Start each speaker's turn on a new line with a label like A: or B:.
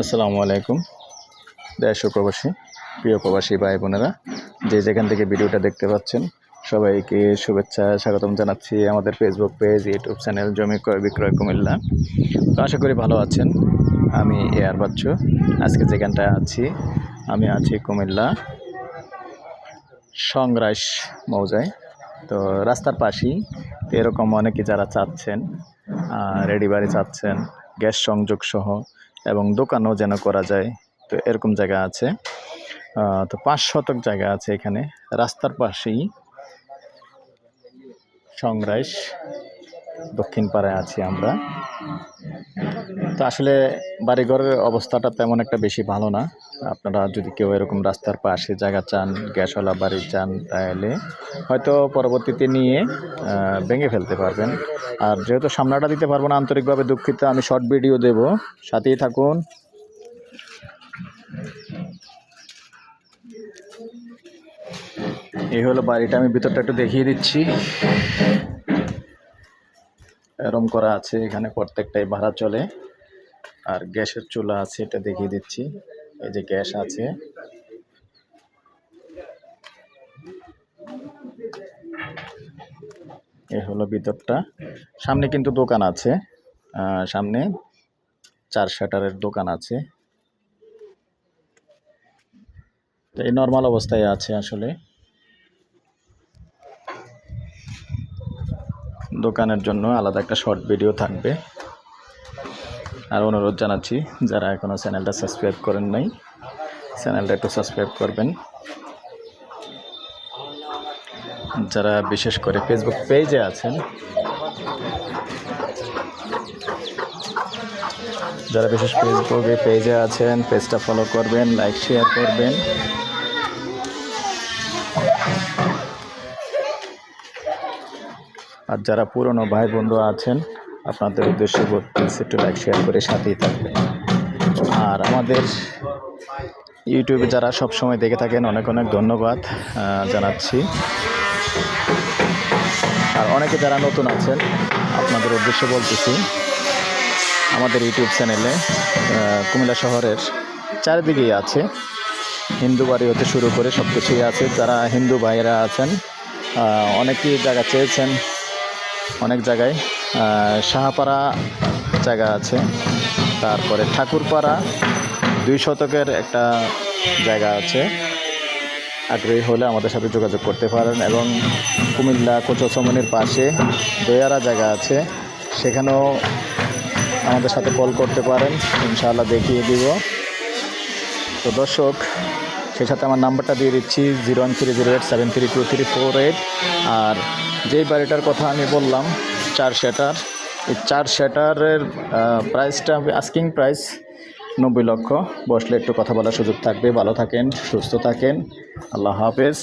A: আসসালামু আলাইকুম। দেশ প্রবাসী, প্রিয় প্রবাসী ভাই বোনেরা, যে যেখান থেকে ভিডিওটা দেখতে পাচ্ছেন, সবাইকে শুভেচ্ছা, স্বাগতম জানাচ্ছি আমাদের ফেসবুক পেজ ইউটিউব চ্যানেল জমি ক্রয়, বিক্রয় কুমিল্লা। তো আশা করি ভালো আছেন। আমি এয়ার বাচ্চু। আজকে যেখানটায় আছি, আমি আছি কুমিল্লা সংরাইশ মৌজায়। তো রাস্তার পাশেই এরকম অনেকে যারা চাচ্ছেন রেডি বাড়ি চাচ্ছেন, গ্যাস সংযোগ সহ এবং দোকানও যেন করা যায়। তো এরকম জায়গা আছে। তো পাঁচ শতক জায়গা আছে এখানে। রাস্তার পাশেই সংরাইশ দক্ষিণ পাড়ায় আছি আমরা। তো আসলে বাড়িঘরের অবস্থাটা তেমন একটা বেশি ভালো না। আপনারা যদি কেউ এরকম রাস্তার পাশে জায়গা চান, গ্যাসওয়ালা বাড়ি চান, তাহলে হয়তো পরবর্তীতে নিয়ে ভেঙে ফেলতে পারবেন। আর যেহেতু সামনাটা দিতে পারব না আন্তরিকভাবে দুঃখিত, আমি শর্ট ভিডিও দেব। সাথেই থাকুন। এই হলো বাড়িটা, আমি ভিতরটা একটু দেখিয়ে দিচ্ছি। এরম করা আছে এখানে প্রত্যেকটাই ভাড়া চলে। আর গ্যাসের চুলা আছে, এটা দেখিয়ে দিচ্ছি। এই যে গ্যাস আছে। এ হলো ভিতরটা সামনে কিন্তু দোকান আছে। সামনে চার শাটারের দোকান আছে। এই নর্মাল অবস্থায় আছে আসলে। দোকানের জন্য আলাদা একটা শর্ট ভিডিও থাকবে। আর অনুরোধ জানাচ্ছি, যারা এখনও চ্যানেলটা সাবস্ক্রাইব করেন নাই, চ্যানেলটা একটু সাবস্ক্রাইব করবেন। যারা বিশেষ করে ফেসবুক পেজে আছেন, যারা বিশেষ ফেসবুকে পেজে আছেন পেজটা ফলো করবেন লাইক শেয়ার করবেন। আর যারা পুরনো ভাই বন্ধু আছেন আপনাদের উদ্দেশ্যে বলতেছি একটু লাইক শেয়ার করে সাথেই থাকবেন। আর আমাদের ইউটিউবে যারা সব সময় দেখে থাকেন, অনেক অনেক ধন্যবাদ জানাচ্ছি। আর অনেকে যারা নতুন আছেন, আপনাদের উদ্দেশ্যে বলতেছি, আমাদের ইউটিউব চ্যানেলে কুমিল্লা শহরের চারিদিকেই আছে। হিন্দু বাড়ি হতে শুরু করে সব কিছুই আছে। যারা হিন্দু ভাইয়েরা আছেন অনেকেই জায়গা চেয়েছেন, অনেক জায়গায় আহ, সাহাপাড়া জায়গা আছে। তারপরে ঠাকুরপাড়া দুই শতকের একটা জায়গা আছে। আগ্রহী হলে আমাদের সাথে যোগাযোগ করতে পারেন এবং কুমিল্লা কোচসমনির পাশে দয়ারা জায়গা আছে। সেখানেও আমাদের সাথে কল করতে পারেন ইনশাআল্লাহ দেখিয়ে দিব। তো দর্শক সেই সাথে আমার নাম্বারটা দিয়ে দিচ্ছি zero one three zero eight seven three two three four eight. আর যেই বাড়িটার কথা আমি বললাম চার শেটার এই চার শেটারের প্রাইসটা আস্কিং প্রাইস নব্বই লক্ষ। বসলে একটু কথা বলার সুযোগ থাকবে। ভালো থাকেন, সুস্থ থাকেন। আল্লাহ হাফেজ।